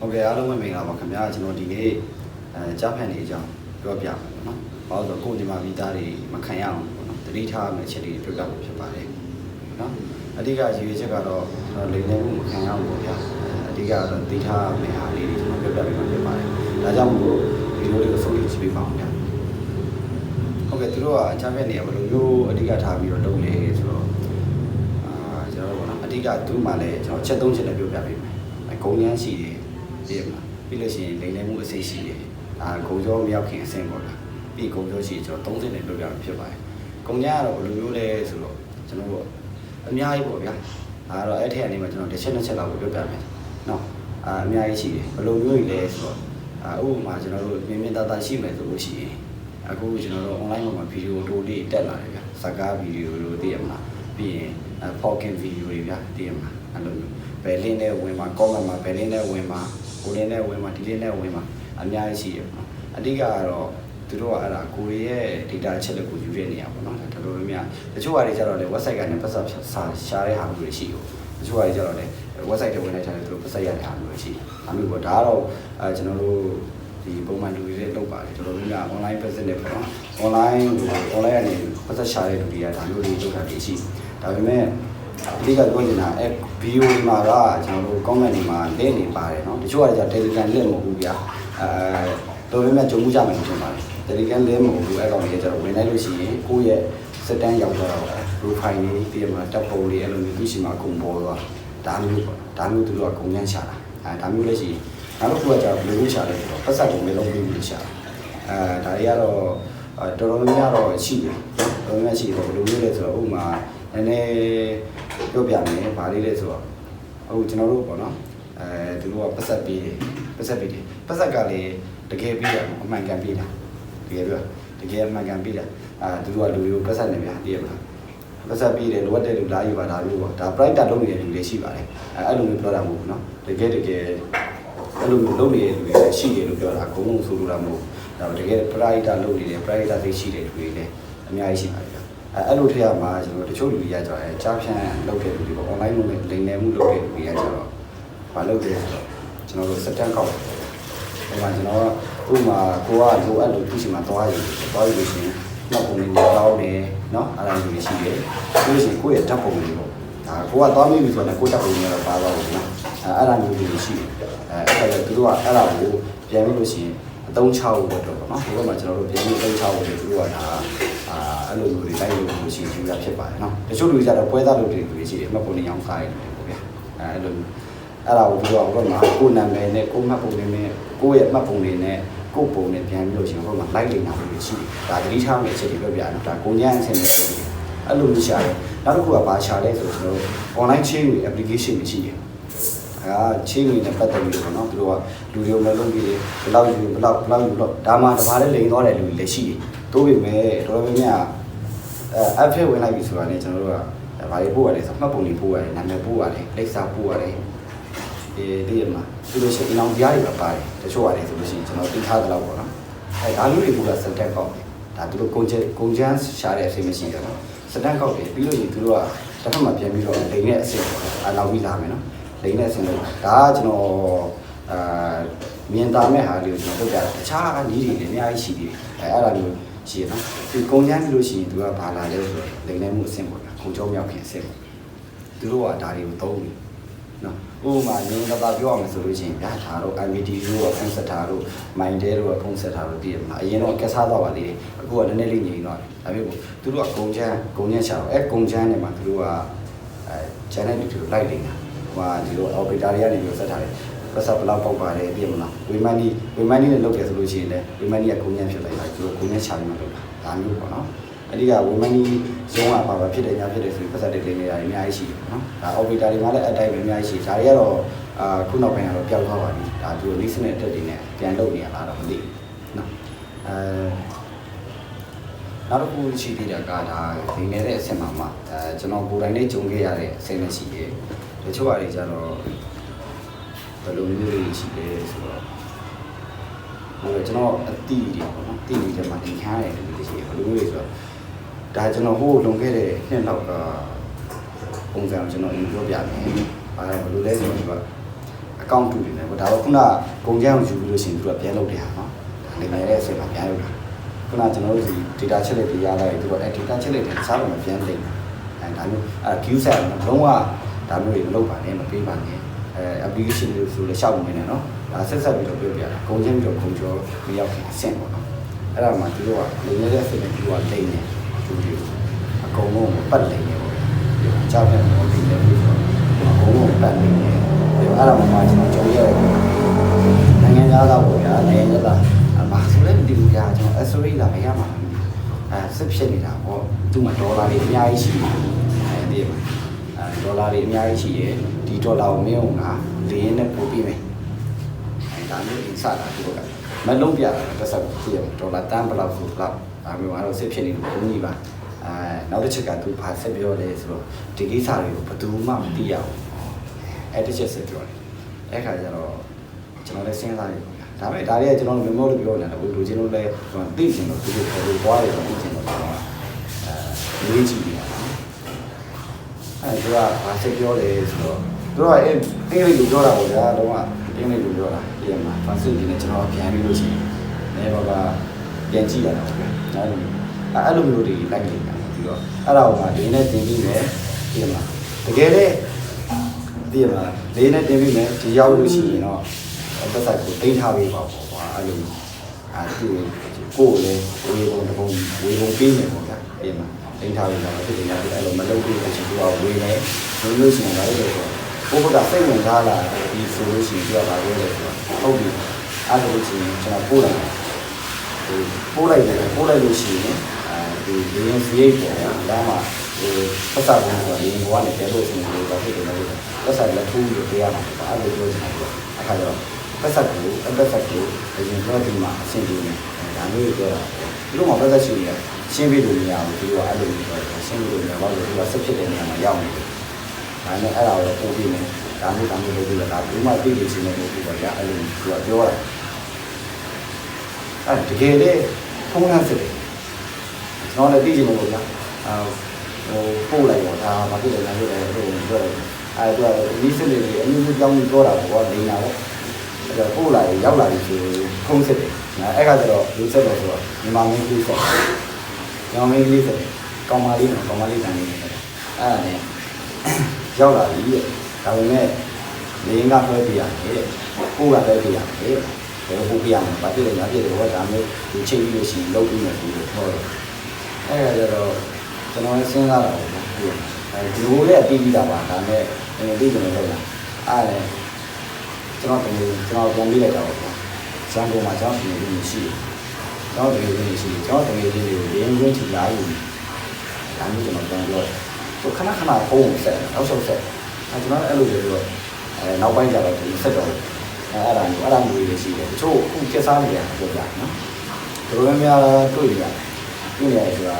ဟုတ်ကဲ့အားလုံးပဲမင်္ဂလာပါခင်ဗျာကျွန်တော်ဒီနေ့အဲကြားဖန်နေအကြောင်းပြောပြမယ်ပေါ့နော်။ဘာလို့လဲဆိုတော့ကိုယ်ညီမဗီသားတွေမခံရအောင်ပေါ့နော်။တတိထားမယ့်ချက်တွေပြောပြဖို့ဖြစ်ပါတယ်။နော်။အဓိကရည်ရွယ်ချက်ကတော့ကျွန်တော်လိမ်လည်မှုမခံရအောင်ပေါ့ဗျာ။အဓိကတော့တတိထားမယ့်အားလေးတွေကျွန်တော်ပြောပြပေးမှာဖြစ်ပါတယ်။ဒါကြောင့်မို့ဒီလိုလေးကိုဆုံးဖြတ်ကြည့်ပေးပါအောင်ဗျာ။ဟုတ်ကဲ့သူတို့ကကြားဖန်နေရဘယ်လိုမျိုးအဓိကထားပြီးတော့လုပ်လဲဆိုတော့အာကျွန်တော်တို့ပေါ့နော်အဓိကသူ့မှာလည်းကျွန်တော်ချက်သုံးချက်လည်းပြောပြပေးမယ်။အကုန်ရမ်းရှိတယ် ပြည့်မလားပြီးလို့ရှိရင်လိမ်လည်မှုအစိတ်ရှိတယ်အာဂုံကြောမရောက်ခင်အဆင့်ပေါ့လားပြီးဂုံကြောရှိရင်ကျွန်တော်30နဲ့လုပ်ရမှာဖြစ်ပါတယ်ဂုံညာကတော့ဘယ်လိုမျိုးလဲဆိုတော့ကျွန်တော်တို့အများကြီးပေါ့ဗျာအဲတော့အဲ့ထက်အနေမှာကျွန်တော်တစ်ချက်နှစ်ချက်လောက်ပြောပြမယ်နော်အာအများကြီးရှိတယ်ဘယ်လိုမျိုးကြီးလဲဆိုတော့အာဥပမာကျွန်တော်တို့မြင်မြင်သာသာရှိမယ်ဆိုလို့ရှိရင်အခုကျွန်တော်တို့ online မှာဗီဒီယိုတိုလေးတက်လာတယ်ဗျာစကားဗီဒီယိုလိုသိရမလားပြီးရင် Falcon ဗီဒီယိုတွေဗျာသိရမလားအဲ့လိုမျိုးဘယ်လင်းနဲ့ဝင်မှာ comment မှာဘယ်လင်းနဲ့ဝင်မှာ ကိုလင်းနဲ့ဝင်မှာဒီလင်းနဲ့ဝင်မှာအများကြီးရှိရပေါ့နော်အဓိကကတော့သူတို့ကအဲ့ဒါကိုရီရဲ့ data အချက်လက်ကိုယူတဲ့နေရာပေါ့နော်ဒါတော်တော်များများတချို့ဟာတွေကျတော့လေ website ကနေပတ်သက်စာရှားတဲ့ဟာမျိုးတွေရှိတယ်တချို့ဟာတွေကျတော့လေ website တွေဝင်နေကြတယ်သူတို့ပတ်သက်ရတဲ့ဟာမျိုးတွေရှိတယ်အမျိုးပေါ့ဒါကတော့အဲကျွန်တော်တို့ဒီပုံမှန်လူတွေလည်းလုပ်ပါတယ်တော်တော်များများ online business နဲ့ပေါ့နော် online ဟို online ကနေပတ်သက်ရှားတဲ့လူတွေကဒါမျိုးတွေလုပ်တာတွေရှိဒါပေမဲ့ အဓိကပြောချင်တာအဲဗီဒီယိုဒီမှာကကျွန်တော်တို့ comment တွေမှာလင်းနေပါတယ်เนาะတချို့ကကြာ Telegram လင်းမဟုတ်ဘူးဗျာအဲတော်တော်များများကြုံမှုကြမယ်လို့ထင်ပါတယ် Telegram လင်းမဟုတ်ဘူးအဲ့ကောင်ကြီးကျတော့ဝင်လိုက်လို့ရှိရင်ကိုယ့်ရဲ့စက်တန်းရောက်တော့ profile လေးပြီးမှတပ်ပုံလေးအဲ့လိုမျိုးသူရှိမှအကုန်ပေါ်သွားဒါမျိုးပေါ့ဒါမျိုးသူတို့ကကုန်ညမ်းရှာတာအဲဒါမျိုးလည်းရှိနောက်တစ်ခုကကြာဘယ်လိုရှာလဲဆိုတော့ပတ်စပ်ကိုမလုံးပြီးပြီးရှာအဲဒါတွေကတော့တော်တော်များများတော့ရှိတယ်တော်တော်များများရှိတယ်ဘယ်လိုမျိုးလဲဆိုတော့ဥပမာနည်းနည်း ပြောပြမယ်ဗာလေးလဲဆိုတော့အခုကျွန်တော်တို့ပေါ့နော်အဲသူတို့ကပတ်ဆက်ပေးတယ်ပတ်ဆက်ပေးတယ်ပတ်ဆက်ကလည်းတကယ်ပေးတာအမှန်ကန်ပေးတာတကယ်ပြောတကယ်အမှန်ကန်ပေးတာအာသူတို့ကလူတွေကိုပတ်ဆက်နေဗျာသိရမလားပတ်ဆက်ပေးတယ်လိုအပ်တဲ့လူလာယူပါဒါလို့ပေါ့ဒါ private လုပ်နေတဲ့လူတွေရှိပါတယ်အဲအဲ့လိုမျိုးပြောတာမဟုတ်ဘူးနော်တကယ်တကယ်အဲ့လိုမျိုးလုပ်နေတဲ့လူတွေလည်းရှိတယ်လို့ပြောတာအကုန်လုံးဆိုလိုတာမဟုတ်ဘူးဒါပေမဲ့တကယ် private လုပ်နေတယ် private သိရှိတဲ့လူတွေလည်းအများကြီးရှိပါတယ်ဗျာ အဲအဲ့လိုထက်မှာကျွန်တော်တချို့လူတွေကကြတော့အဲကြားဖြန့်လုပ်တဲ့လူတွေပေါ့ online လုပ်တဲ့လိမ်လည်မှုလုပ်တဲ့လူတွေကကြတော့မလုပ်တယ်ဆိုတော့ကျွန်တော်တို့စက်တန်ကောက်တယ်ဒီမှာကျွန်တော်ကဥပမာကိုကလိုအပ်လို့သူ့စီမှာသွားယူသွားယူလို့ရှိရင်နောက်ပုံလေးတောင်းတယ်နော်အဲ့ဒါမျိုးရှိတယ်ပြီးလို့ရှိရင်ကိုယ့်ရဲ့ဓာတ်ပုံလေးပေါ့ဒါကိုကသွားမိပြီဆိုတော့ကိုယ့်ဓာတ်ပုံလေးကတော့ပါသွားဘူးနော်အဲ့အဲ့ဒါမျိုးလေးရှိတယ်အဲအဲ့ဒါသူတို့ကအဲ့ဒါကိုပြန်ပြီးလို့ရှိရင်အသုံးချဖို့တော့ပေါ့နော်ဒီဘက်မှာကျွန်တော်တို့ပြန်ပြီးအသုံးချဖို့သူတို့ကဒါ အာအဲ့လိုမျိုးတွေလိုက်လို့လို့ရှိရင်ယူရဖြစ်ပါတယ်နော်တချို့လူကြတော့ပွဲသားလုပ်တဲ့လူတွေရှိတယ်မှတ်ပုံလေးရောင်းစားရတယ်ပေါ့ဗျာအဲအဲ့လို အဲ့ဒါကိုသူကဟိုဘက်မှာကိုယ်နာမည်နဲ့ကိုယ်မှတ်ပုံတွေနဲ့ကိုယ့်ရဲ့မှတ်ပုံတွေနဲ့ကိုယ်ပုံနဲ့ပြန်ပြီးလို့ရှိရင်ဟိုဘက်မှာ like နေတာမျိုးရှိတယ်ဒါသတိထားမယ့်အချက်တွေပြောပြတယ်ဒါကိုညံ့အဆင်နဲ့ချက်တွေအဲ့လိုမျိုးရှာတယ်နောက်တစ်ခုကဘာရှာလဲဆိုတော့ကျွန်တော်တို့ online chain တွေ application တွေရှိတယ်အဲ chain တွေနဲ့ပတ်သက်ပြီးတော့เนาะသူတို့ကလူတွေကိုလည်းလုပ်ပြီးတယ်ဘယ်လောက်ယူဘယ်လောက်ဘယ်လောက်ယူတော့ဒါမှတပါးလေးလိန်သွားတဲ့လူတွေလည်းရှိတယ် တိုးပေမဲ့တော်တော်များများအဲ app ထဲဝင်လိုက်ပြီဆိုတာနဲ့ကျွန်တော်တို့ကဘာတွေပို့ရတယ်ဆိုမှတ်ပုံတွေပို့ရတယ်နာမည်ပို့ရတယ်လိပ်စာပို့ရတယ်ဒီတည်ရမှာပြီးလို့ရှိရင်အင်အောင်ကြားတွေပါပါတယ်တချို့ပါတယ်ဆိုလို့ရှိရင်ကျွန်တော်သိထားသလောက်ပေါ့နော်အဲဒါမျိုးတွေကစတက်ကောက်တယ်ဒါသူတို့ကုန်ကျကုန်ကျန်းရှာတဲ့အစီမရှိတယ်နော်စတက်ကောက်တယ်ပြီးလို့ရှိရင်သူတို့ကတစ်ဖက်မှာပြန်ပြီးတော့လိန်တဲ့အစီပေါ့အနောက်ပြီးလာမယ်နော်လိန်တဲ့အစီလို့ဒါကကျွန်တော်အာမြင်သာမဲ့ဟာလေးကိုကျွန်တော်တို့ပြတာတခြားနည်းတွေလည်းအများကြီးရှိသေးတယ်အဲအဲ့ဒါမျိုး ရှိရနော်ဒီကုန်ကျန်းပြီးလို့ရှိရင်သူကဘာလာလဲဆိုတော့လိန်တဲ့မှုအဆင့်ပေါ့ကွာကုန်ကြောမြောက်ခင်အဆင့်ပေါ့သူတို့ကဒါတွေကိုသုံးတယ်နော်ဥပမာငင်းတော့ပြောရမယ်ဆိုလို့ရှိရင်ဗျာဒါတော့ IVD တို့ကဖုန်းဆက်တာတို့ Mindel တို့ကဖုန်းဆက်တာတို့တည်ရမှာအရင်တော့ကက်စားတော့ပါသေးတယ်အခုကနည်းနည်းလေးငြိမ်တော့တယ်ဒါမျိုးကိုသူတို့ကဂုံချမ်းဂုံညက်ချတော့အဲဂုံချမ်းနဲ့မှာသူတို့ကအဲ channel တွေသူလိုက်နေတာဟိုကဒီလို operator တွေကနေပြီးဆက်ထားတယ် ပတ်စပ်ဘလောက်ပေါက်ပါတယ်တည်မလားဝေမန်ဒီဝေမန်ဒီနဲ့လုပ်တယ်ဆိုလို့ရှိရင်လည်းဝေမန်ဒီကဂုံညက်ဖြစ်လိုက်တာသူတို့ဂုံညက်ချပြီးမှလုပ်တာဒါမျိုးပေါ့နော်အဲ့ဒီကဝေမန်ဒီဇုံးကပါပါဖြစ်တယ်ညာဖြစ်တယ်ဆိုပြီးပတ်စပ်တွေတင်နေတာအများကြီးရှိတယ်နော်ဒါ operator တွေမှာလည်းအတိုင်းပဲအများကြီးရှိဒါတွေကတော့အာခုနောက်ပိုင်းကတော့ပျောက်သွားပါပြီဒါသူတို့ listen နဲ့တက်တွေနဲ့ပြန်လုပ်နေရလားတော့မသိဘူးနော်အဲနောက်တစ်ခုရှိသေးတာကဒါဒီနေတဲ့အဆင့်မှာမှအဲကျွန်တော်ကိုယ်တိုင်လေးဂျုံခဲ့ရတဲ့အဆင့်နဲ့ရှိတယ်တချို့ဟာတွေကျတော့ဘ ယ်လိုမျိုးတွေရှိလဲဆိုတော့ဟိုကျွန်တော်အတိတွေပေါ့နော်တိတွေထဲမှာတင်ခါရတယ်လို့ရှိတယ်ဘယ်လိုမျိုးတွေဆိုတော့ဒါကျွန်တော်ဟိုလွန်ခဲ့တဲ့နှစ်လောက်ကပုံစံကိုကျွန်တော်အရင်ပြောပြမယ်။ဘာလဲဘယ်လိုလဲဆိုတော့ဒီကအခ account တူနေတယ်ပေါ့ဒါတော့ခုနကုန်ကြမ်းကိုယူပြီးလို့ရှိရင်သူကပြန်လုပ်တယ်ဟာနော်ဒါလည်းလည်းအစင်မှာပြန်လုပ်တာခုနကျွန်တော်တို့ဒီ data ချက်လက်တွေရလာရင်သူကအဲ data ချက်လက်တွေစားလို့မပြန်လိမ့်ဘူးအဲဒါမျိုးအဲ queue set လုံးဝဒါမျိုးတွေမလုပ်ပါနဲ့မပေးပါနဲ့ အဲ application တွေဆိုလည်းရှောက်နေတယ်နော်ဒါဆက်ဆက်ပြီးတော့ပြောပြတာကုန်ချင်းပြီးတော့ကုန်ကျော်မရောက်ခင်အဆင့်ပေါ့နော်အဲ့ဒါမှသူတို့ကလုံရတဲ့အဆင့်နဲ့သူကလိမ့်နေသူတွေအကုန်လုံးကိုပတ်လိမ့်နေပေါ့ကြောက်တယ်တော့ဒီလည်းပြီးတော့အကုန်လုံးပတ်လိမ့်နေတယ်အဲ့ဒါမှမှကျွန်တော်ကြုံရတယ်နိုင်ငံသားတော့ပေါ့ဗျာနိုင်ငံသားအမဆိုလည်းဒီလိုကြာကျွန်တော် SOE လာမရမှာအဲစစ်ဖြစ်နေတာပေါ့သူ့မှာဒေါ်လာတွေအများကြီးရှိတယ်အဲဒီမှာအဲ ဒေါ်လာတွေအများကြီးရှိရဲ့ဒီဒေါ်လာကိုမင်းအောင်ကလေးရင်းနဲ့ပို့ပြီးမယ်အဲဒါမျိုးအင်စတာသူကမလုံးပြတာတစ်ဆက်ကြည့်ရဒေါ်လာတန်းဘလောက်ဆိုဘလောက်ဒါမျိုးကတော့စစ်ဖြစ်နေလို့ဘုန်းကြီးပါအဲနောက်တစ်ချက်ကသူဘာဆက်ပြောလဲဆိုတော့ဒီကိစ္စတွေကိုဘယ်သူမှမသိရဘူးအဲ့တစ်ချက်ဆက်ပြောတယ်အဲ့ခါကျတော့ကျွန်တော်လည်းစဉ်းစားနေပေါ့ဒါပေမဲ့ဒါတွေကကျွန်တော်တို့ memo လို့ပြောနေတာဘူးလူချင်းတို့လည်းကျွန်တော်သိချင်လို့သူတို့ခေါ်လို့သွားတယ်ဆိုသိချင်လို့ကျွန်တော်အဲလေးကြည့်နေတာနော် အဲသူကဘာဆက်ပြောလဲဆိုတော့သူကအင်းအင်္ဂလိပ်လိုပြောတာပေါ့ဗျာတော့ကအင်္ဂလိပ်လိုပြောတာပြန်မှာ translate နဲ့ကျွန်တော်ပြန်ပြီးလို့ရှိရင်လည်းဘာကပြန်ကြည့်ရတာပေါ့ဗျာအဲ့လိုအဲ့လိုမျိုးတွေလိုက်နေတာပြီးတော့အဲ့ဒါကိုမှဒီနေ့တင်ပြီးမယ်ပြန်မှာတကယ်လေဒီမှာလေးနဲ့တင်ပြီးမယ်ဒီရောက်လို့ရှိရင်တော့သက်သက်ကိုတိတ်ထားပေးပါပေါ့ကွာအဲ့လိုအာသူကိုယ်လည်းဝေပုံတစ်ပုံဝေပုံပေးမယ်ပေါ့ဗျာပြန်မှာ တိတ်ထားပေးပါဖြစ်တယ်ညာအဲ့လိုမလုပ်ဘူးလို့ရှိရင်သူကဝေနေလို့လို့ရှိရင်လည်းဆိုတော့ဘုဘကစိတ်ဝင်စားလာဒီဆိုလို့ရှိရင်သူကဘာပြောလဲဆိုတော့ဟုတ်ပြီအဲ့လိုလို့ရှိရင်ကျွန်တော်ပို့လိုက်ဟိုပို့လိုက်တယ်ပို့လိုက်လို့ရှိရင်အဲဒီဒီရင်စရိတ်ပေါ့ဗျာဒါမှဟိုပတ်စာဘူးဆိုရင်ဘဝနဲ့တဲလို့ရှိရင်ဒီဘာဖြစ်တယ်လဲပတ်စာလက်ထူးလို့ပေးရမှာပေါ့အဲ့လိုပြောချင်တယ်အခါကျတော့ပတ်စာကိုအပတ်စာကိုအရင်တော့ဒီမှာအဆင်ပြေနေဒါမျိုးပြောတာ ဒီလိုမှပတ်စာရှိရရှင်းပြလို့မရဘူးဒီကအဲ့လိုပြောတယ်ရှင်းပြလို့မရဘူးဒီကဆက်ဖြစ်တဲ့နေရာမှာရောက်နေတယ်ဒါနဲ့အဲ့ဒါကိုပို့ပြီးနေဒါမျိုးဒါမျိုးလုပ်ပြီးတော့ဒါဘူးမှသိနေချင်းနေလို့ပြောရအဲ့လိုသူကပြောတာအဲ့တကယ်လေဖုန်းနဲ့စစ်တယ်ကျွန်တော်လည်းသိချင်လို့ဗျာအာဟိုပို့လိုက်တော့ဒါဘာဖြစ်လဲလဲလို့ဟိုပြောတယ်အဲ့တော့ဒီစစ်လေးအမျိုးမျိုးကြောင်းပြီးပြောတာပေါ့နေတာပေါ့အဲ့ တော့ပို့လာရောက်လာပြီဆိုဖုန်းစစ်တယ်အဲ့ကကျတော့လူဆက်တော့ဆိုတော့မြန်မာမင်းကြီးဆက်မြန်မာမင်းကြီးဆက်ကောင်မလေးနော်ကောင်မလေးတန်နေတယ်အဲ့ဒါနဲ့ရောက်လာပြီတဲ့ဒါပေမဲ့လင်းကဆွဲပြရတယ်တဲ့ပို့ကဆွဲပြရတယ်ဘယ်ပို့ပြရမလဲဘာဖြစ်လဲညာဖြစ်တယ်ဟောဒါမျိုးဒီချိန်ပြီးလို့ရှိရင်လုပ်ပြီးမယ်ဆိုလို့ပြောတယ်အဲ့ဒါကျတော့ကျွန်တော်လည်းစဉ်းစားတာပေါ့အဲဒီလိုလည်းပြီးပြီးတာပါဒါနဲ့အဲပြီးကျွန်တော်လုပ်တာအဲ့ဒါ ကျွန်တော်တင်ကျွန်တော်ပြန်ပြီးလိုက်တာပေါ့ဇန်ကုန်မှာကျွန်တော်ပြင်ပြီးရှိတယ်ကျွန်တော်တကယ်ကြီးရှိတယ်ကျွန်တော်တကယ်ကြီးကိုရင်းရင်းချီလာယူဒါမျိုးကျွန်တော်ပြန်ပြောတယ်သူခဏခဏဖုန်းကိုဆက်အောက်ရှောက်ဆက်အဲကျွန်တော်အဲ့လိုပြောတော့အဲနောက်ပိုင်းကျတော့ဒီဆက်တော့အဲအဲ့ဒါမျိုးအဲ့ဒါမျိုးတွေရှိတယ်တချို့ခုကျက်စားနေတယ်ပြောပြနော်တော်တော်များတွေ့ရတယ်တွေ့ရတယ်ဆိုတာ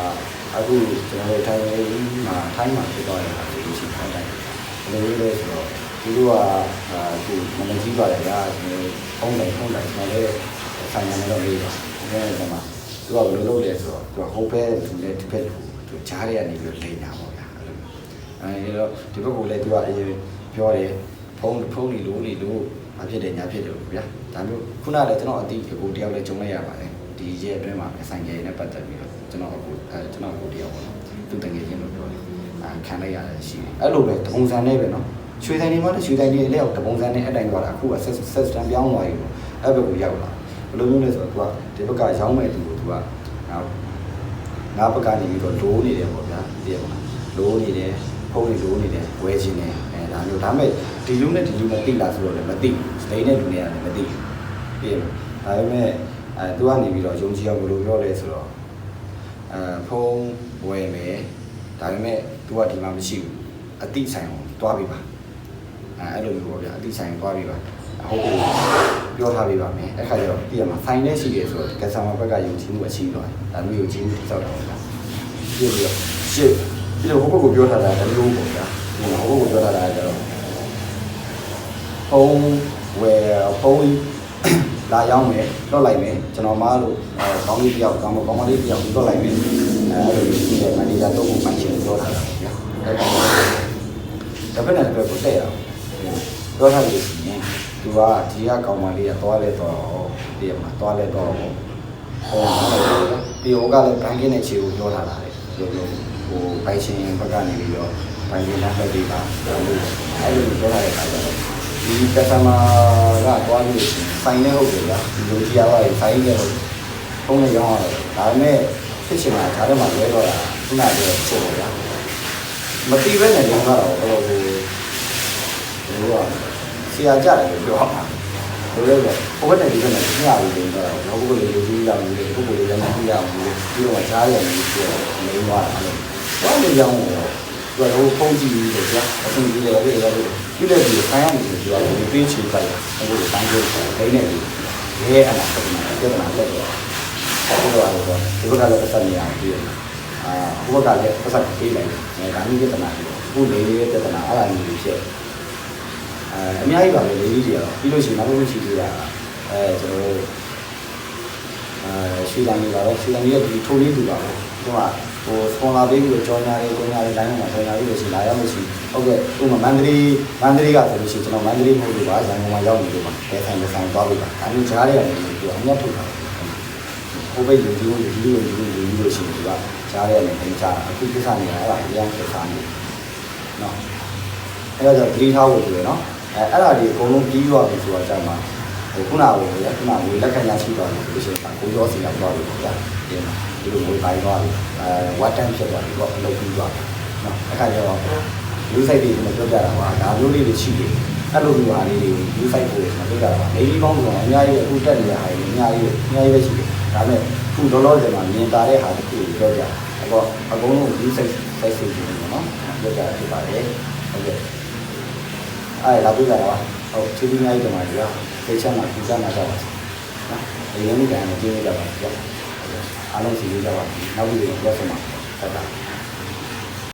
အခုကျွန်တော်တို့ထိုင်မှာထိုင်းမှာဖြစ်သွားတယ်ဆိုလို့ရှိရင်ထိုင်းတိုင်းဘယ်လိုလဲဆိုတော့ ဒီလိုကအခုမနကြီးသွားတယ်ဗျာကျွန်တော်ဖုန်းတိုင်းဖုန်းတိုင်းကျွန်တော်လည်းဆိုင်ရနေတော့လေးပါအဲဒီမှာသူကဘယ်လိုလုပ်လဲဆိုတော့သူကဟိုဘက်သူလည်းဒီဘက်သူကြားရနေပြီးလိမ့်တာပေါ့ဗျာအဲဒီတော့ဒီဘက်ကလည်းသူကအရင်ပြောတယ်ဖုန်းဖုန်းနေလို့နေလို့မဖြစ်တယ်ညာဖြစ်တယ်ဗျာဒါမျိုးခုနကလည်းကျွန်တော်အတိအကိုတယောက်လည်းကြုံလိုက်ရပါတယ်ဒီရဲ့အတွင်းမှာဆိုင်ကယ်နဲ့ပတ်သက်ပြီးတော့ကျွန်တော်အခုအဲကျွန်တော်ကိုတယောက်ပေါ့နော်သူတငယ်ချင်းလို့ပြောတယ်အဲခံလိုက်ရတယ်ရှိတယ်အဲ့လိုပဲတပုံစံနဲ့ပဲနော် ရွှေဆိုင်တွေမှာလည်းရွှေဆိုင်တွေအလျောက်တပုံစံနဲ့အတိုင်းသွားတာအခုကဆက်ဆက်စတန်ပြောင်းသွားပြီပေါ့အဲ့ဘက်ကိုရောက်လာဘယ်လိုမျိုးလဲဆိုတော့သူကဒီဘက်ကရောင်းမဲ့သူကိုသူကနောက်ငါဘက်ကနေပြီးတော့လိုးနေတယ်ပေါ့ဗျာဒီရပါလိုးနေတယ်ဖုန်းနေလိုးနေတယ်ဝဲခြင်းနေအဲဒါမျိုးဒါမဲ့ဒီလူနဲ့ဒီလူနဲ့တိလာဆိုတော့လည်းမသိဘူးစလိန်နဲ့လူနဲ့လည်းမသိဘူးပြီးရင်ဒါပေမဲ့အဲသူကနေပြီးတော့ယုံကြည်အောင်ဘယ်လိုပြောလဲဆိုတော့အဲဖုန်းဝယ်မယ်ဒါပေမဲ့သူကဒီမှာမရှိဘူးအတိဆိုင်ကိုတွားပြီးပါ အဲအဲ့လိုမျိုးပေါ့ဗျာအတိဆိုင်ကိုတွားပြီးပါဟုတ်ကဲ့ပြောထားပေးပါမယ်အဲ့ခါကျတော့ပြည်မှာဆိုင်နဲ့ရှိတယ်ဆိုတော့ကက်ဆာမာဘက်ကယုံကြည်မှုအချင်းတော့ဒါမျိုးယုံကြည်မှုတိစောက်တာပေါ့ဗျာပြီးပြီးတော့ရှစ်ပြီးတော့ဟိုဘက်ကိုပြောထားတာတမျိုးပေါ့ဗျာဟိုဘက်ကိုပြောထားတာကျတော့ဖုန်းဝယ်ဖုန်းလာရောက်မယ်တော့လိုက်မယ်ကျွန်တော်မားလို့အဲကောင်းလေးတယောက်ကောင်းမကောင်းမလေးတယောက်တော့လိုက်မယ်အဲအဲ့လိုရှိတယ်မန်နေဂျာတော့ကိုမှရှင်းပြောထားတာဗျာအဲ့ဒါတစ်ဖက်နဲ့တစ်ဖက်ကိုတက်ရအောင် ပြောထားလို့ရှိရင်ဒီသူကဒီကကောင်မလေးကသွားလဲတော့တည်ရမှာသွားလဲတော့ဟိုပြီးတော့ကလည်းဘန်ကင်းနဲ့ခြေကိုပြောထားတာလေပြောပြောဟိုပိုင်ရှင်ဘက်ကနေပြီးတော့ဘန်ကင်းနဲ့ဖက်ပြီးပါအဲ့လိုအဲ့လိုပြောထားတဲ့အခါကျတော့ဒီကစတမာကသွားလို့ရှိရင်ဆိုင်နေဟုတ်တယ်ဗျာဒီလိုကြီးရပါရင်ဆိုင်နေဟုတ်ဖုန်းနဲ့ရောင်းရတယ်ဒါပေမဲ့ဖြစ်ချင်တာဒါတော့မှလွဲတော့တာခုနကပြောချက်ပေါ့ဗျာမတိပဲနဲ့ရောင်းတာတော့ဘယ်လိုလဲဟိုက ဆရာကြတယ်လို့ပြောတာဘယ်လိုလဲဟိုဘက်နဲ့ဒီဘက်နဲ့ညှာပြီးတော့တော့ဘုရားလေးလူကြီးရောက်နေတယ်ပုဂ္ဂိုလ်လေးလည်းမကြည့်ရဘူးပြီးတော့ဈားရနေပြီးတော့မင်းသွားတာအဲ့လိုဘာလို့ကြောင်းတော့သူကဟိုဖုန်းကြည့်ပြီးတော့ကြာအဆင်ပြေတယ်ပြေတယ်ပြီးတော့ဒီခိုင်းရနေတယ်သူကဒီပေးချေပိုက်ဟိုတိုင်းကိုဒိနေပြီရဲအလားပတ်မှာပြဿနာတက်တယ်ဟုတ်တော့အဲ့တော့ဒီဘက်ကလည်းပတ်သက်နေအောင်ပြီးအာဟိုဘက်ကလည်းပတ်သက်ပေးလိုက်တယ်ဒါမျိုးပြဿနာတွေခုလေးလေးပြဿနာအဲ့ဒါမျိုးဖြစ် အဲအများကြီးပါပဲလေးကြီးတွေကတော့ပြီးလို့ရှိရင်နောက်တစ်ခုရှိသေးတာအဲကျွန်တော်တို့အဲရွှေတန်ကြီးပါတော့ရွှေတန်ကြီးရဲ့ဒီထိုးလေးတူပါတော့ဒီမှာဟိုစပွန်ဆာပေးပြီးတော့ကြောညာလေးကြောညာလေးတိုင်းမှာကြောညာလေးလို့ရှိရင်လာရောက်လို့ရှိရင်ဟုတ်ကဲ့ဥပမာမန္တလေးမန္တလေးကဆိုလို့ရှိရင်ကျွန်တော်မန္တလေးမဟုတ်လို့ပါရန်ကုန်မှာရောက်နေလို့ပါဘယ်ဆိုင်ဘယ်ဆိုင်သွားလို့ပါဒါမျိုးကြားရရတယ်လို့ပြောအမြတ်ထုတ်တာဟိုဘက်ယူယူယူယူယူယူယူလို့ရှိရင်ဒီကကြားရရတယ်ခင်ကြားအခုကိစ္စနေတာအဲ့ဒါအရင်ကိစ္စနေနော်အဲ့ဒါကြောင့်သတိထားဖို့ဆိုရယ်နော် အဲအဲ့ဒါဒီအကုန်လုံးပြီးသွားပြီဆိုတော့ကြာမှာဟိုခုနကဟိုရခုနကဝေလက်ခံရရှိသွားတယ်ဆိုလို့ရှိရင်ကိုရောစီရောက်သွားပြီကြာဒီမှာဒီလိုဝေပိုင်းသွားပြီအဲဝတ်တန်ဖြစ်သွားပြီတော့အလုပ်ပြီးသွားပြီနော်အခါကျတော့လူစိတ်တွေကျွန်တော်ပြောပြတာပါဒါမျိုးလေးတွေရှိတယ်အဲ့လိုမျိုးဟာလေးတွေလူစိတ်ကိုကျွန်တော်ပြောပြတာပါနေဒီပေါင်းကတော့အများကြီးအခုတက်နေတဲ့ဟာတွေအများကြီးအများကြီးပဲရှိတယ်ဒါပေမဲ့ခုလောလောဆယ်မှာမြင်တာတဲ့ဟာတစ်ခုကိုပြောပြအဲ့တော့အကုန်လုံးလူစိတ်စိတ်စိတ်တွေနော်ပြောပြဖြစ်ပါတယ်ဟုတ်ကဲ့ အဲ့လာပြကြတာပါဟုတ်ချီးပြီးနိုင်ကြမှာကြာသိချမ်းမှာပြချမ်းမှာတော့နော်အရင်ကတည်းကကြည့်နေကြပါကြာအားလုံးစီးကြပါနောက်ပြီးတော့ပြောစမှာဆက်တာ